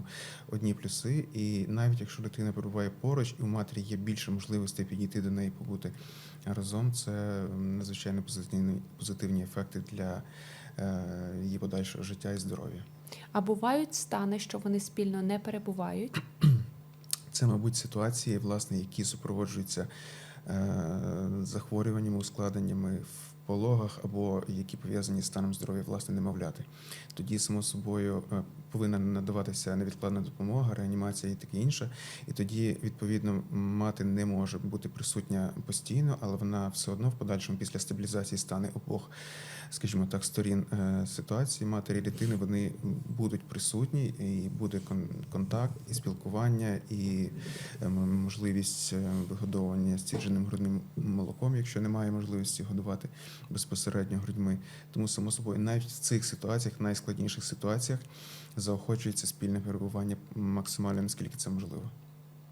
цьому одні плюси. І навіть якщо дитина перебуває поруч, і у матері є більше можливостей підійти до неї, побути разом, це надзвичайно позитивні, позитивні ефекти для е, її подальшого життя і здоров'я. А бувають стани, що вони спільно не перебувають. Це, мабуть, ситуації, власне, які супроводжуються захворюваннями, ускладненнями в пологах або які пов'язані з станом здоров'я власне немовляти. Тоді, само собою, е, повинна надаватися невідкладна допомога, реанімація і таке інше. І тоді, відповідно, мати не може бути присутня постійно, але вона все одно в подальшому після стабілізації стане обох, скажімо так, сторін е, ситуації матері дитини вони будуть присутні, і буде кон- контакт, і спілкування, і е, можливість е, вигодовування стідженим грудним молоком, якщо немає можливості годувати безпосередньо грудьми. Тому, само собою, навіть в цих ситуаціях, найскладніших ситуаціях, заохочується спільне перебування максимально наскільки це можливо.